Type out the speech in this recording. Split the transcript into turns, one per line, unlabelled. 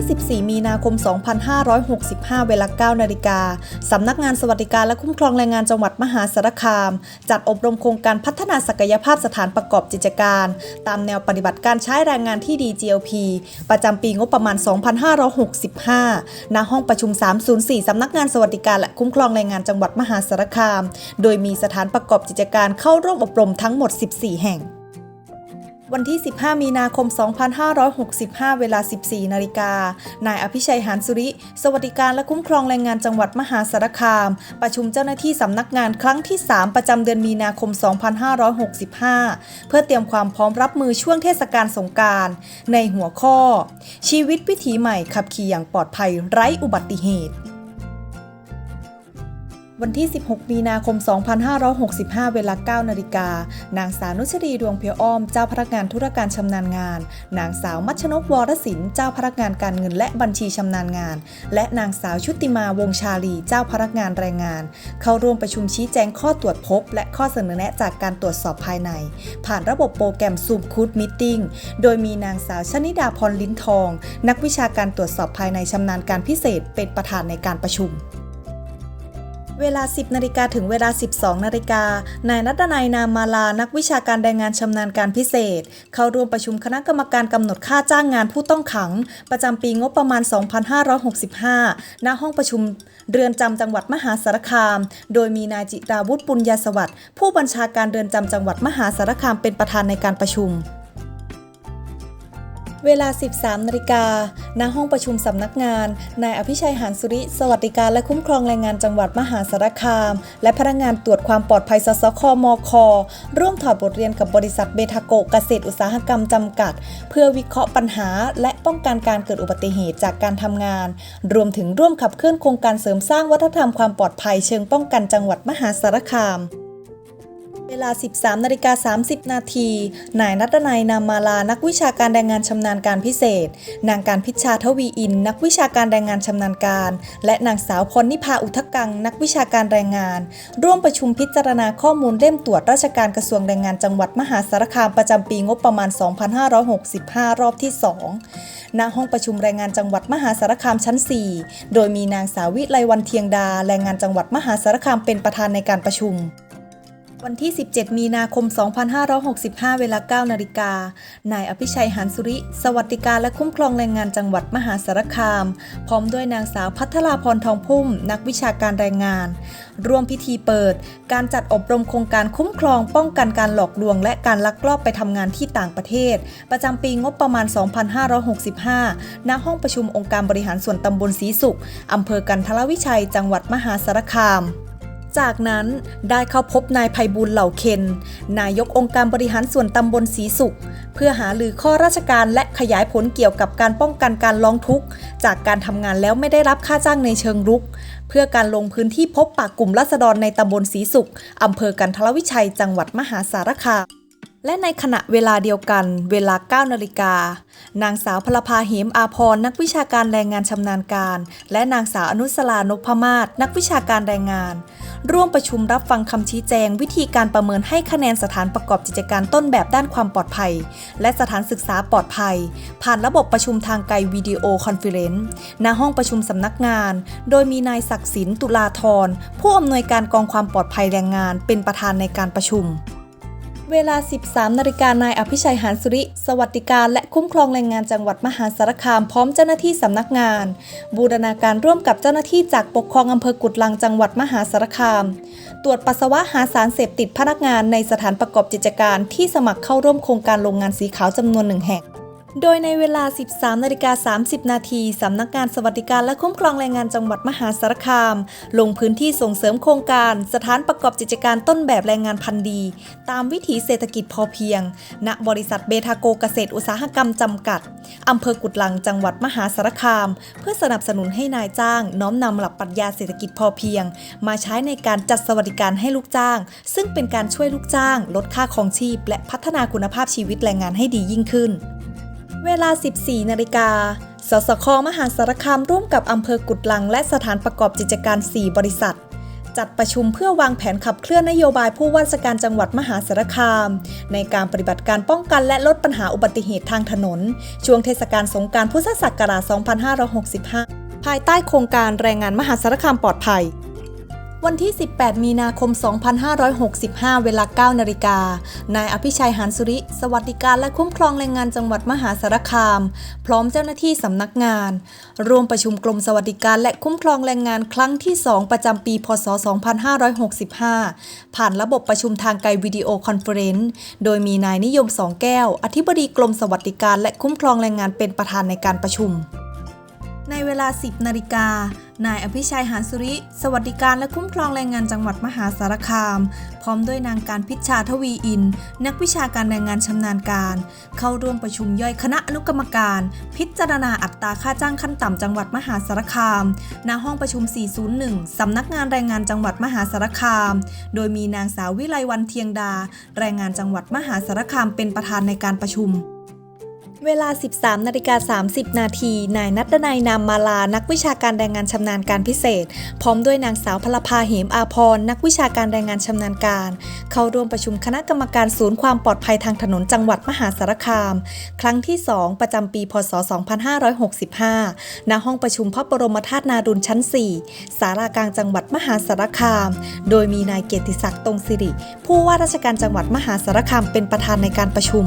ที่14มีนาคม 2565 เวลา 9 นาฬิกา สำนักงานสวัสดิการและคุ้มครองแรงงานจังหวัดมหาสารคาม จัดอบรมโครงการพัฒนาศักยภาพสถานประกอบกิจการ ตามแนวปฏิบัติการใช้แรงงานที่ดี GLP ประจำปีงบประมาณ 2565 ณ ห้องประชุม 304 สำนักงานสวัสดิการและคุ้มครองแรงงานจังหวัดมหาสารคาม โดยมีสถานประกอบกิจการเข้าร่วมอบรมทั้งหมด 14 แห่ง วันที่ 15 มีนาคม 2565 เวลา 14 นาฬิกา นายอภิชัยหานสุริ สวัสดิการและคุ้มครองแรงงานจังหวัดมหาสารคาม ประชุมเจ้าหน้าที่สำนักงานครั้งที่ 3 ประจำเดือนมีนาคม 2565 เพื่อเตรียมความพร้อมรับมือช่วงเทศกาลสงกรารในหัวข้อ ชีวิตวิถีใหม่ขับขี่อย่างปลอดภัยไร้อุบัติเหตุ วันที่ 16 มีนาคม 2565 เวลา 9 นาฬิกา นางสาวนุชรีดวงเพียวอ้อม เจ้าพนักงานธุรการชำนาญงาน นางสาวมัชนกวรศิลป์เจ้าพนักงานการเงินและบัญชีชำนาญงาน และนางสาวชุติมาวงชาลี เจ้าพนักงานแรงงาน เข้าร่วมประชุมชี้แจงข้อตรวจพบ และข้อเสนอแนะจากการตรวจสอบภายใน ผ่านระบบโปรแกรม Zoom c o o d Meeting โดยมีนางสาวชนิดาพรลิ้นทอง นักวิชาการตรวจสอบภายในชำนาญการพิเศษเป็นประธานในการประชุม เวลา 10นาฬิกาถึงเวลา 12นาฬิกานายนัตนัยนามมาลา นักวิชาการแรงงานชำนาญการพิเศษ เข้าร่วมประชุมคณะกรรมการกำหนดค่าจ้างงานผู้ต้องขัง ประจำปีงบประมาณ 2565 ณ ห้องประชุมเรือนจำจังหวัดมหาสารคาม โดยมีนายจิราวุฒิปุญญาสวัสดิ์ผู้บัญชาการเรือนจำจังหวัดมหาสารคามเป็นประธานในการประชุม เวลา 13นาฬิกาณห้องประชุมสำนักงาน นายอภิชัยหานสุริ สวัสดิการและคุ้มครองแรงงานจังหวัดมหาสารคาม และพนักงานตรวจความปลอดภัยสสคมค ร่วมถอดบทเรียนกับบริษัทเบทาโกเกษตรอุตสาหกรรมจำกัด เพื่อวิเคราะห์ปัญหา และป้องกันการเกิดอุบัติเหตุจากการทำงาน รวมถึงร่วมขับเคลื่อนโครงการเสริมสร้างวัฒนธรรมความปลอดภัยเชิงป้องกันจังหวัดมหาสารคาม เวลา 13นาฬิกา30 นาที นายนัตนัยนามาลา นักวิชาการแรงงานชำนาญการพิเศษ นางการพิชชาทวีอิน นักวิชาการแรงงานชำนาญการ และนางสาวพรนิพาอุทกกัง นักวิชาการแรงงาน ร่วมประชุมพิจารณาข้อมูลเล่มตรวจราชการกระทรวงแรงงานจังหวัดมหาสารคามประจำปีงบประมาณ 2565 รอบที่ 2 ณ ห้องประชุมแรงงานจังหวัดมหาสารคามชั้น 4 โดยมีนางสาววิไลวันเทียงดา แรงงานจังหวัดมหาสารคามเป็นประธานในการประชุม วันที่ 17 มีนาคม 2565 เวลา 9 นาฬิกา นายอภิชัยหานสุริ สวัสดิการและคุ้มครองแรงงานจังหวัดมหาสารคาม พร้อมด้วยนางสาวพัทราพรทองพุ่ม นักวิชาการแรงงาน ร่วมพิธีเปิด การจัดอบรมโครงการคุ้มครองป้องกันการหลอกลวง และการลักลอบไปทำงานที่ต่างประเทศ ประจำปีงบประมาณ 2565 ณ ห้องประชุมองค์การบริหารส่วนตำบลศรีสุขอำเภอกันทรวิชัย จังหวัดมหาสารคาม จากนั้นได้เข้าพบนายภัยบุญเหล่าเคน นายกองค์การบริหารส่วนตำบลศรีสุข เพื่อหาลือข้อราชการและขยายผลเกี่ยวกับการป้องกันการร้องทุกข์ จากการทำงานแล้วไม่ได้รับค่าจ้างในเชิงรุก เพื่อการลงพื้นที่พบปากกลุ่มรัษฎรในตำบลศรีสุขอำเภอกันทรวิชัยจังหวัดมหาสารคามและในขณะเวลาเดียวกันเวลา 9 นาฬิกา นางสาวพลภาเหมอาพรนักวิชาการแรงงานชำนาญการ และนางสาวอนุสลานพมาศนักวิชาการแรงงาน ร่วมประชุมรับฟังคำชี้แจง วิธีการประเมินให้คะแนนสถานประกอบกิจการต้นแบบด้านความปลอดภัย และสถานศึกษาปลอดภัย ผ่านระบบประชุมทางไกลวิดีโอคอนเฟอเรนซ์ณห้องประชุมสำนักงาน โดยมีนายศักดิ์สินตุลาธรผู้อำนวยการกองความปลอดภัยแรงงาน เป็นประธานในการประชุม เวลา 13 นาฬิกานายอภิชัยหานสุริ สวัสดิการและคุ้มครองแรงงานจังหวัดมหาสารคามพร้อมเจ้าหน้าที่สำนักงาน บูรณาการร่วมกับเจ้าหน้าที่จากปกครองอำเภอกุดลังจังหวัดมหาสารคาม ตรวจปัสสาวะหาสารเสพติดพนักงานในสถานประกอบกิจการที่สมัครเข้าร่วมโครงการโรงงานสีขาวจำนวนหนึ่งแห่ง โดยในเวลา 13นาฬิกา30 นาทีสำนักงานสวัสดิการและคุ้มครองแรงงานจังหวัดมหาสารคาม ลงพื้นที่ส่งเสริมโครงการ สถานประกอบกิจการต้นแบบแรงงานพันธุ์ดี ตามวิถีเศรษฐกิจพอเพียง ณ บริษัทเบทาโกเกษตรอุตสาหกรรมจำกัดอำเภอกุดลังจังหวัดมหาสารคาม เพื่อสนับสนุนให้นายจ้าง น้อมนำหลักปรัชญาเศรษฐกิจพอเพียง มาใช้ในการจัดสวัสดิการให้ลูกจ้าง ซึ่งเป็นการช่วยลูกจ้าง ลดค่าครองชีพ และพัฒนาคุณภาพชีวิตแรงงานให้ดียิ่งขึ้น เวลา 14 นาฬิกา สสค มหาสารคามร่วมกับอำเภอกุดลัง และสถานประกอบกิจการ 4 บริษัท จัดประชุมเพื่อวางแผนขับเคลื่อนนโยบายผู้ว่าราชการจังหวัดมหาสารคาม ในการปฏิบัติการป้องกันและลดปัญหาอุบัติเหตุทางถนน ช่วงเทศกาลสงการพุทธศักราช 2565 ภายใต้โครงการแรงงานมหาสารคามปลอดภัย วันที่ 18 มีนาคม 2565 เวลา 9 นาฬิกา นายอภิชัยหานสุริ สวัสดิการและคุ้มครองแรงงานจังหวัดมหาสารคาม พร้อมเจ้าหน้าที่สำนักงาน ร่วมประชุมกรมสวัสดิการและคุ้มครองแรงงานครั้งที่ 2 ประจำปี พศ 2565 ผ่านระบบประชุมทางไกลวิดีโอคอนเฟอเรนซ์ โดยมีนายนิยมสองแก้ว อธิบดีกรมสวัสดิการและคุ้มครองแรงงานเป็นประธานในการประชุม ในเวลา 10 นาฬิกา นายอภิชัยหานสุริ สวัสดิการและคุ้มครองแรงงานจังหวัดมหาสารคาม พร้อมด้วยนางการพิชชาทวีอิน นักวิชาการแรงงานชำนาญการ เข้าร่วมประชุมย่อยคณะอนุกรรมการ พิจารณาอัตราค่าจ้างขั้นต่ำจังหวัดมหาสารคาม ณ ห้องประชุม 401 สำนักงานแรงงานจังหวัดมหาสารคาม โดยมีนางสาววิไลวันเทียงดา แรงงานจังหวัดมหาสารคามเป็นประธานในการประชุม เวลา 13นาฬิกา30 นาที นายนัดนายนามมาลา นักวิชาการแรงงานชำนาญการพิเศษ พร้อมด้วยนางสาวพลภาเหมอาพร นักวิชาการแรงงานชำนาญการ เข้าร่วมประชุมคณะกรรมการศูนย์ความปลอดภัยทางถนนจังหวัดมหาสารคาม ครั้งที่ 2 ประจำปี พศ 2565 ณ ห้องประชุมพระบรมธาตุนาดุลชั้น 4 สารากลางจังหวัดมหาสารคาม โดยมีนายเกียรติศักดิ์ตรงสิริ ผู้ว่าราชการจังหวัดมหาสารคามเป็นประธานในการประชุม